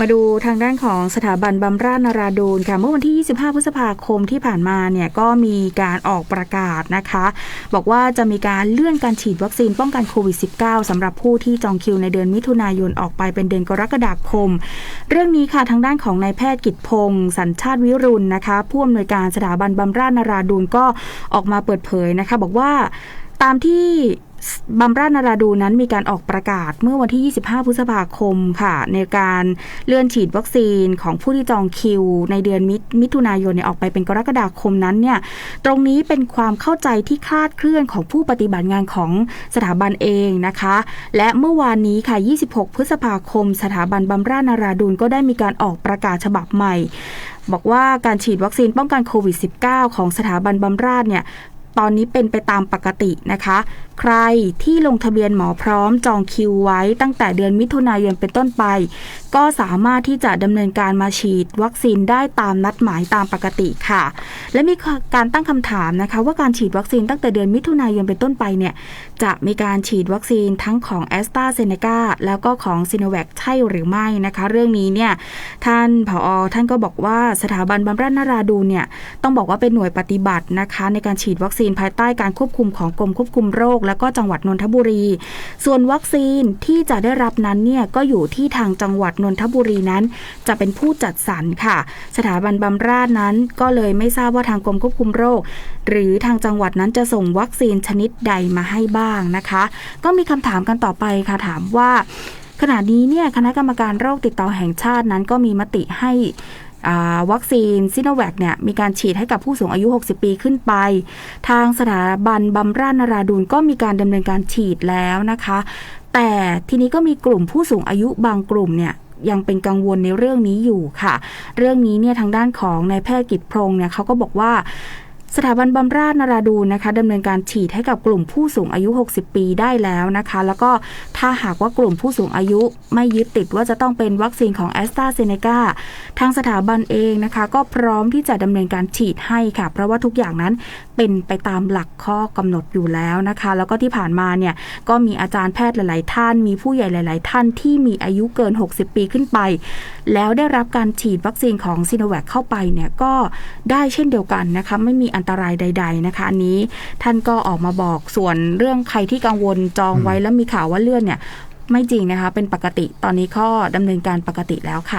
มาดูทางด้านของสถาบันบำราศนาราดูนค่ะ เมื่อวันที่ 25 พฤษภาคมที่ผ่านมาเนี่ยก็มีการออกประกาศนะคะ บอกว่าจะมีการเลื่อนการฉีดวัคซีนป้องกันโควิด -19 สำหรับผู้ที่จองคิวในเดือนมิถุนายนออกไปเป็นเดือนกรกฎาคม เรื่องนี้ค่ะทางด้านของนายแพทย์กิตพงศ์สัญชาติวิรุณนะคะ ผู้อำนวยการสถาบันบำราศนาราดูนก็ออกมาเปิดเผยนะคะ บอกว่าตามที่ บำราศนาราดูนั้นมีการออกประกาศเมื่อวันที่ 25 พฤษภาคมค่ะ ในการเลื่อนฉีดวัคซีนของผู้ที่จองคิว ในเดือนมิมถุนายนเนี่ยออกไปเป็นกรกฎาคมนั้นเนี่ยตรงนี้เป็นความเข้าใจที่คลาดเคลื่อนของผู้ปฏิบัติงานของสถาบันเองนะคะ และเมื่อวานนี้ค่ะ 26 พฤษภาคม สถาบันบำราศนาราดูนก็ได้มีการออกประกาศฉบับใหม่บอกว่าการฉีดวัคซีนป้องกันโควิด -19 ของสถาบันบำราศเนี่ย ตอนนี้เป็นไปตามปกตินะคะ ใครที่ลงทะเบียนหมอพร้อมจองคิวไว้ตั้งแต่เดือนมิถุนายนเป็นต้นไป ก็สามารถที่จะดำเนินการมาฉีดวัคซีนได้ตามนัดหมายตามปกติค่ะ และมีการตั้งคำถามนะคะ ว่าการฉีดวัคซีนตั้งแต่เดือนมิถุนายนเป็นต้นไปเนี่ยจะมีการฉีดวัคซีนทั้งของแอสตราเซเนกาแล้วก็ของซีโนแวคใช่หรือไม่นะคะ เรื่องนี้เนี่ยท่านผอท่านก็บอกว่าสถาบันบำราศนาราดูเนี่ยต้องบอกว่าเป็นหน่วยปฏิบัตินะคะ ในการฉีดวัคซีนภายใต้การควบคุมของกรมควบคุมโรค และก็จังหวัดนนทบุรี ส่วนวัคซีนที่จะได้รับนั้นเนี่ยก็อยู่ที่ทางจังหวัดนนนทบุรีนั้น จะเป็นผู้จัดสรรค่ะ สถาบันบำราศนั้นก็เลยไม่ทราบว่าทางกรมควบคุมโรค หรือทางจังหวัดนั้นจะส่งวัคซีนชนิดใดมาให้บ้างนะคะ ก็มีคำถามกันต่อไปค่ะถามว่า ขณะนี้เนี่ยคณะกรรมการโรคติดต่อแห่งชาตินั้นก็มีมติให้วัคซีนซิโนแวคเนี่ยมีการฉีดให้กับผู้สูงอายุ 60 ปีขึ้นไป ทางสถาบันบำราศนาราดูนก็มีการดำเนินการฉีดแล้วนะคะ แต่ทีนี้ก็มีกลุ่มผู้สูงอายุบางกลุ่มเนี่ย ยังเป็นกังวลในเรื่องนี้อยู่ค่ะ เรื่องนี้เนี่ยทางด้านของนายแพทย์กิจพงศ์เนี่ยเขาก็บอกว่า สถาบันบำราศนาราดูนนะคะดำเนินการฉีดให้กับกลุ่มผู้สูงอายุ 60 ปีได้แล้วนะคะ แล้วก็ถ้าหากว่ากลุ่มผู้สูงอายุไม่ยึดติดว่าจะต้องเป็นวัคซีนของแอสตราเซเนกาทางสถาบันเองนะคะ ก็พร้อมที่จะดำเนินการฉีดให้ค่ะ เพราะว่าทุกอย่างนั้นเป็นไปตามหลักข้อกำหนดอยู่แล้วนะคะ แล้วก็ที่ผ่านมาเนี่ยก็มีอาจารย์แพทย์หลาย ๆ ท่าน มีผู้ใหญ่หลาย ๆ ท่านที่มีอายุเกิน 60 ปีขึ้นไป แล้วได้รับการฉีดวัคซีนของซีโนแวคเข้าไปเนี่ยก็ได้เช่นเดียวกันนะคะไม่มีอันตรายใด ๆนะคะ อันนี้ท่านก็ออกมาบอกส่วนเรื่องใครที่กังวลจองไว้แล้วมีข่าวว่าเลื่อนเนี่ย ไม่จริงนะคะ เป็นปกติตอนนี้ก็ดำเนินการปกติแล้วค่ะ